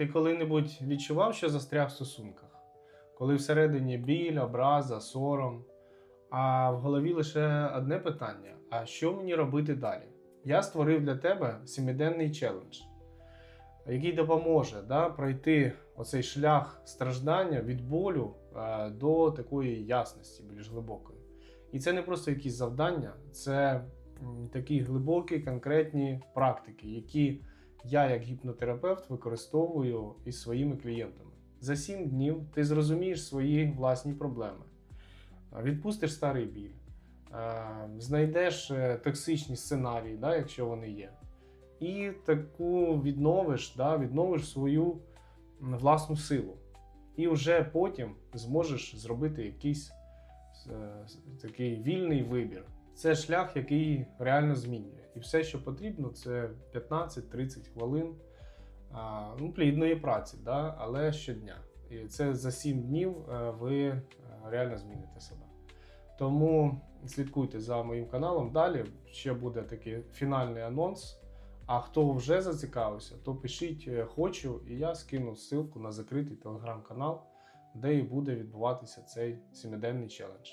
Ти коли-небудь відчував, що застряг в стосунках? Коли всередині біль, образа, сором, а в голові лише одне питання: а що мені робити далі? Я створив для тебе сімиденний челендж, який допоможе да, пройти оцей шлях страждання від болю е, до такої ясності, більш глибокої. І це не просто якісь завдання, це такі глибокі, конкретні практики, які я, як гіпнотерапевт, використовую із своїми клієнтами. За 7 днів ти зрозумієш свої власні проблеми, відпустиш старий біль, знайдеш е, токсичні сценарії, да, якщо вони є, і таку відновиш, да, відновиш свою власну силу. І вже потім зможеш зробити якийсь е, такий вільний вибір. Це шлях, який реально змінює. І все, що потрібно, це 15-30 хвилин ну, плідної праці, да? але щодня. І це за 7 днів е, ви е, реально зміните себе. Тому слідкуйте за моїм каналом. Далі ще буде такий фінальний анонс. А хто вже зацікавився, то пишіть е, хочу, і я скину ссылку на закритий телеграм-канал, де і буде відбуватися цей сімиденний челендж.